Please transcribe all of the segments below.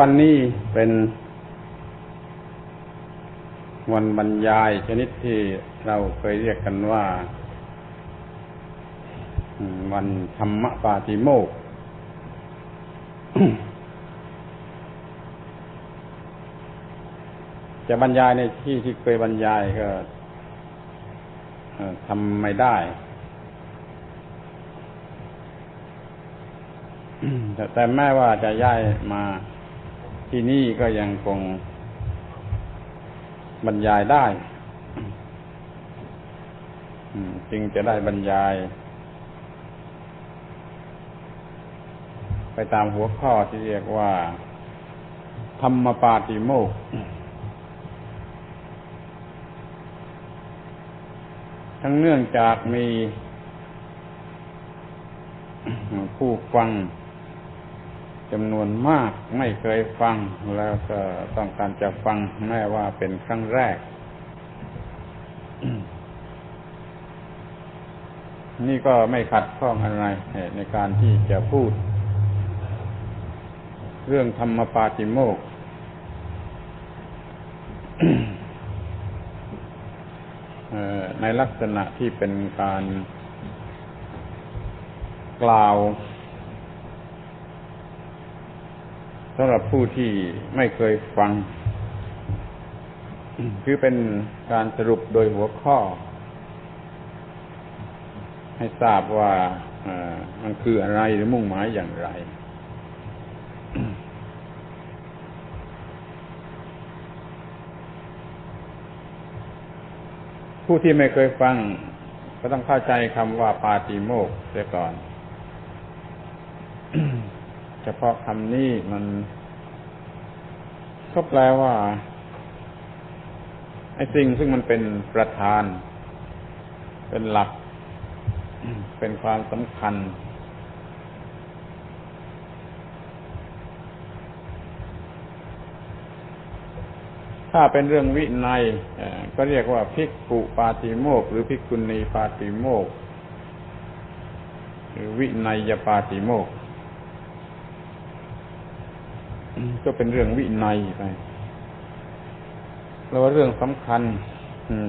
วันนี้เป็นวันบรรยายชนิดที่เราเคยเรียกกันว่า วันธรรมปาติโมก จะบรรยายในที่ที่เคยบรรยายก็ทำไม่ได้แต่แม้ว่าจะย้ายมา ที่นี่ก็ยังคงบรรยายได้จึงจะได้บรรยาย ไปตามหัวข้อที่เรียกว่า ธรรมปาติโมกทั้งเนื่องจากมีผู้ฟัง จำนวนมากไม่เคยฟังแล้วก็ต้องการจะฟังแม้ว่าเป็นครั้งแรก นี่ก็ไม่ขัดข้องอะไรในการที่จะพูด เรื่องธรรมปาติโมกในลักษณะที่เป็นการกล่าว สำหรับผู้ที่ไม่เคยฟัง คือเป็นการสรุปโดยหัวข้อ ให้ทราบว่ามันคืออะไรหรือมุ่งหมายอย่างไร ผู้ที่ไม่เคยฟัง ก็ต้องเข้าใจคำว่าปาติโมกเสียก่อน เฉพาะคำนี้มันก็แปลว่าไอ้สิ่งซึ่งมันเป็นประธาน เป็นหลัก เป็นความสำคัญ ถ้าเป็นเรื่องวินัยก็เรียกว่าภิกขุปาติโมก หรือภิกขุณีปาติโมก หรือวินัยปาติโมก ก็เป็นเรื่องวินัยไปแล้วเรื่องสำคัญ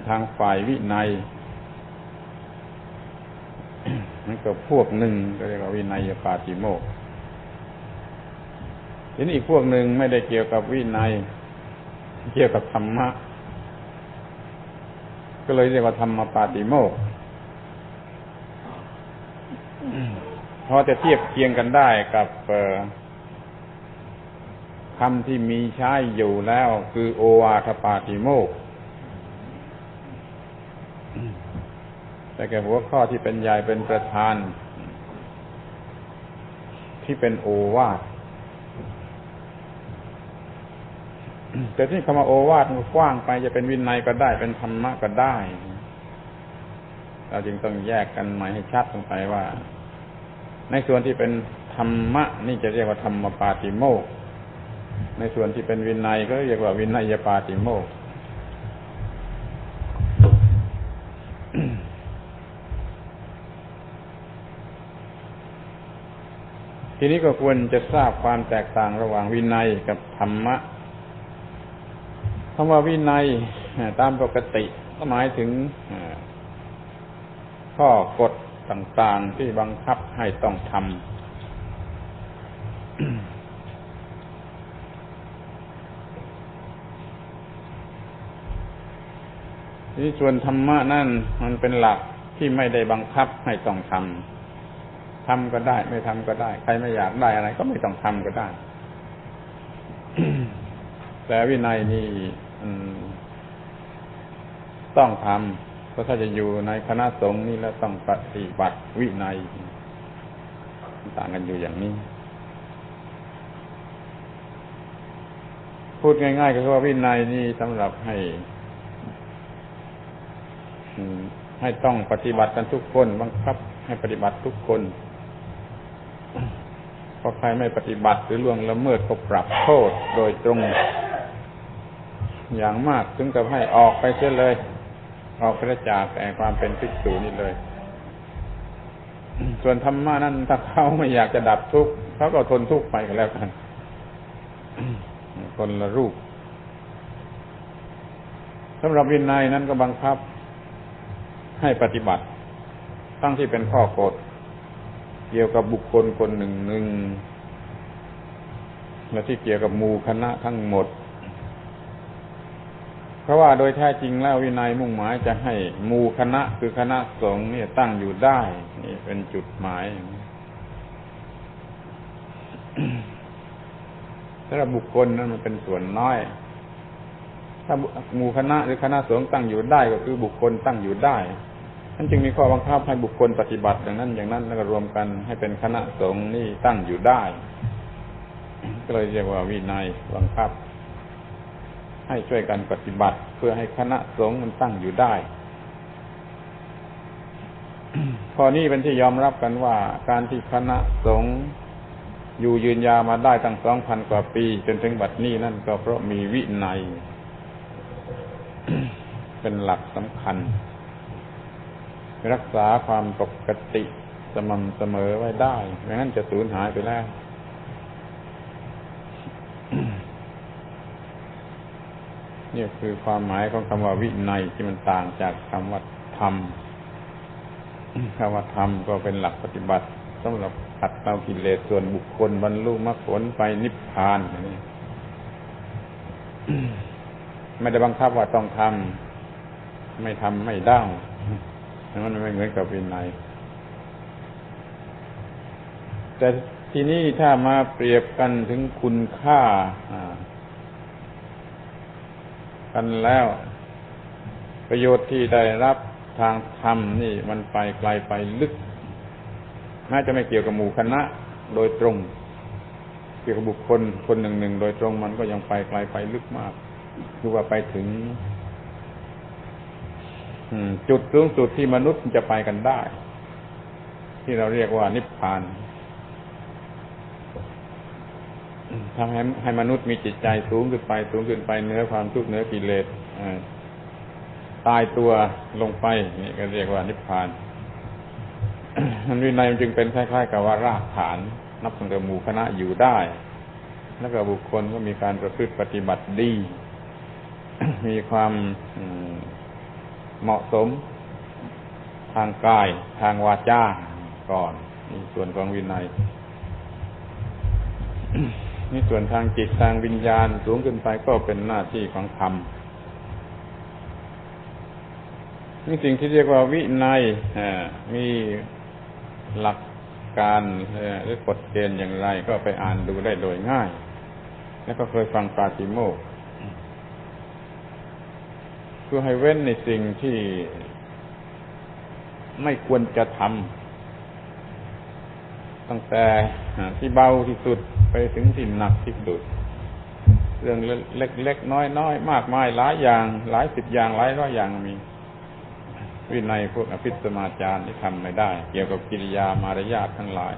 ทางฝ่ายวินัยนั่นก็พวกหนึ่งก็เรียกว่าวินัยปาติโมกทีนี้อีกพวกหนึ่งไม่ได้เกี่ยวกับวินัย เกี่ยวกับธรรมะ ก็เลยเรียกว่าธรรมปาติโมกพอจะเทียบเคียงกันได้กับ คำที่มีใช้อยู่แล้ว คือโอวาทปาติโมกแต่แก่หัวข้อที่เป็นใหญ่เป็นประธาน ที่เป็นโอวาทแต่ที่คำว่าโอวาทมันกว้างไปจะเป็นวินัยก็ได้เป็นธรรมะก็ได้ เราจึงต้องแยกกันหมายให้ชัดลงไปว่า ในส่วนที่เป็นธรรมะ นี่จะเรียกว่าธรรมปาติโมก ในส่วนที่เป็นวินัยก็เรียกว่าวินัยปาติโมกทีนี้ก็ควรจะทราบความแตกต่างระหว่างวินัยกับธรรมะคำว่าวินัยตามปกติก็หมายถึงข้อกฎต่างๆที่บังคับให้ต้องทำ นี่ส่วนธรรมะนั่นมันเป็นหลักที่ไม่ได้บังคับให้ต้องทำทำก็ได้ ไม่ทำก็ได้ ใครไม่อยากได้อะไร ก็ไม่ต้องทำก็ได้ แต่วินัยนี่ต้องทำเพราะถ้าจะอยู่ในคณะสงฆ์นี่แล้วต้องปฏิบัติวินัย ต่างกันอยู่อย่างนี้ พูดง่ายๆก็คือว่าวินัยนี่สำหรับให้ ให้ต้องปฏิบัติกันทุกคนบังคับ ให้ปฏิบัติทุกคนพอใครไม่ปฏิบัติหรือล่วงละเมิดก็ปรับโทษโดยตรง อย่างมากถึงกับให้ออกไปเสียเลย ออกไปจากแต่ความเป็นภิกษุนี่เลย ส่วนธรรมะนั้นถ้าเขาไม่อยากจะดับทุกข์เขาก็ทนทุกข์ไปก็แล้วกันคนละรูปสำหรับวินัยนั้นก็บังคับ ให้ปฏิบัติตั้งที่เป็นข้อกฎ เกี่ยวกับบุคคลคนหนึ่งหนึ่งและที่เกี่ยวกับมูคณะทั้งหมด เพราะว่าโดยแท้จริงแล้ววินัยมุ่งหมายจะให้มูคณะคือคณะสงฆ์เนี่ยตั้งอยู่ได้ นี่เป็นจุดหมายสำหรับบุคคลนั้นมันเป็นส่วนน้อย ถ้าหมู่คณะหรือคณะสงฆ์ตั้งอยู่ได้ก็คือบุคคลตั้งอยู่ได้นั่นจึงมีข้อบังคับให้บุคคลปฏิบัติอย่างนั้นอย่างนั้นแล้วก็รวมกันให้เป็นคณะสงฆ์นี่ตั้งอยู่ได้ ก็เลยเรียกว่าวินัยบังคับ ให้ช่วยกันปฏิบัติ เพื่อให้คณะสงฆ์มันตั้งอยู่ได้ข้อนี้เป็นที่ยอมรับกันว่า การที่คณะสงฆ์อยู่ยืนยาวมาได้ตั้งสองพันกว่าปี จนถึงบัดนี้นั่นก็เพราะมีวินัย เป็นหลักสำคัญ รักษาความปกติสม่ำเสมอไว้ได้ไม่งั้นจะสูญหายไปแล้วนี่คือความหมายของคำว่าวินัยที่มันต่างจากคำว่าธรรมคำว่าธรรมก็เป็นหลักปฏิบัติสำหรับขัดเกลากิเลสส่วนบุคคลบรรลุมรรคผลไปนิพพานอย่างนี้ไม่ได้บังคับว่าต้องทำ ไม่ทำไม่ได้มันไม่เหมือนกับวินัย แต่ทีนี้ถ้ามาเปรียบกันถึงคุณค่ากันแล้ว ประโยชน์ที่ได้รับทางธรรมนี่มันไปไกลไปลึก น่าจะไม่เกี่ยวกับหมู่คณะโดยตรง เกี่ยวกับบุคคลคนหนึ่งหนึ่งโดยตรงมันก็ยังไปไกลไปลึกมาก คือว่าไปถึง จุดสูงสุดที่มนุษย์จะไปกันได้ ที่เราเรียกว่านิพพานทำให้ให้มนุษย์มีจิตใจสูงขึ้นไป สูงขึ้นไปเนื้อความทุกข์เนื้อกิเลสตายตัวลงไป นี่ก็เรียกว่านิพพานมันวินัยมันจึงเป็นคล้ายๆ กับว่ารากฐาน นับตั้งแต่หมู่คณะอยู่ได้ แล้วก็บุคคลก็มีการประพฤติปฏิบัติดี มีความ เหมาะสม ทางกายทางวาจาก่อนนี่ส่วนของวินัยนี่ส่วนทางจิตทางวิญญาณสูงขึ้นไปก็เป็นหน้าที่ของธรรมนี่สิ่งที่เรียกว่าวินัยมีหลักการหรือกฎเกณฑ์อย่างไรก็ไปอ่านดูได้โดยง่าย แล้วก็เคยฟังปาติโมก พื่อให้เว้นในสิ่งที่ไม่ควรจะทำตั้งแต่ที่เบาที่สุดไปถึงที่หนักที่สุด เรื่องเล็กๆน้อยๆมากมายหลายอย่าง หลายสิบอย่างหลายร้อยอย่างมี วินัยพวกอภิสมาจาร์ที่ทำไม่ได้ เกี่ยวกับกิริยามารยาททั้งหลาย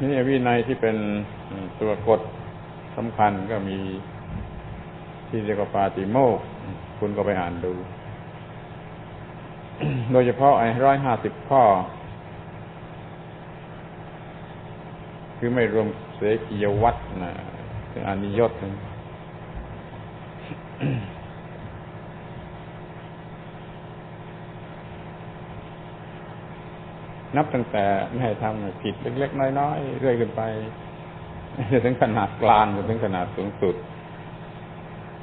นี่วินัยที่เป็นตัวกฎสำคัญก็มีที่เรียกว่าปาติโมก คุณก็ไปอ่านดู โดยเฉพาะไอ้ร้อยห้าสิบข้อ คือไม่รวมเสกียวัตนะคืออานิยต์นับตั้งแต่ไม่ให้ทำผิดเล็กๆน้อยๆเรื่อยขึ้นไปจนถึงขนาดกลางจนถึงขนาดสูงสุด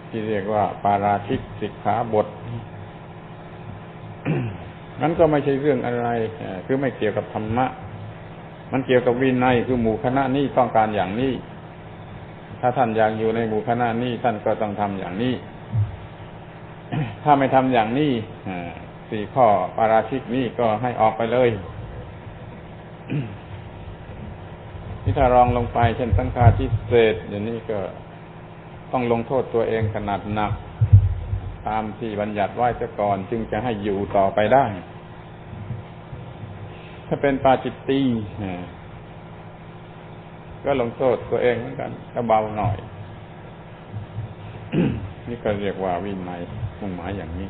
ที่เรียกว่า ปาราชิกสิกขาบทนั้นก็ไม่ใช่เรื่องอะไรคือไม่เกี่ยวกับธรรมะ มันเกี่ยวกับวินัยคือหมู่คณะนี้ต้องการอย่างนี้ ถ้าท่านอยากอยู่ในหมู่คณะนี้ท่านก็ต้องทำอย่างนี้ ถ้าไม่ทำอย่างนี้สี่ข้อปาราชิกนี้ก็ให้ออกไปเลยนี่ถ้ารองลงไป เช่นสังฆาทิเศษอย่างนี้ก็ ต้องลงโทษตัวเองขนาดหนัก ตามที่บัญญัติไว้ซะก่อน จึงจะให้อยู่ต่อไปได้ ถ้าเป็นปาจิตตีก็ลงโทษตัวเองเหมือนกันก็เบาหน่อย นี่ก็เรียกว่าวินัยมุ่งหมายอย่างนี้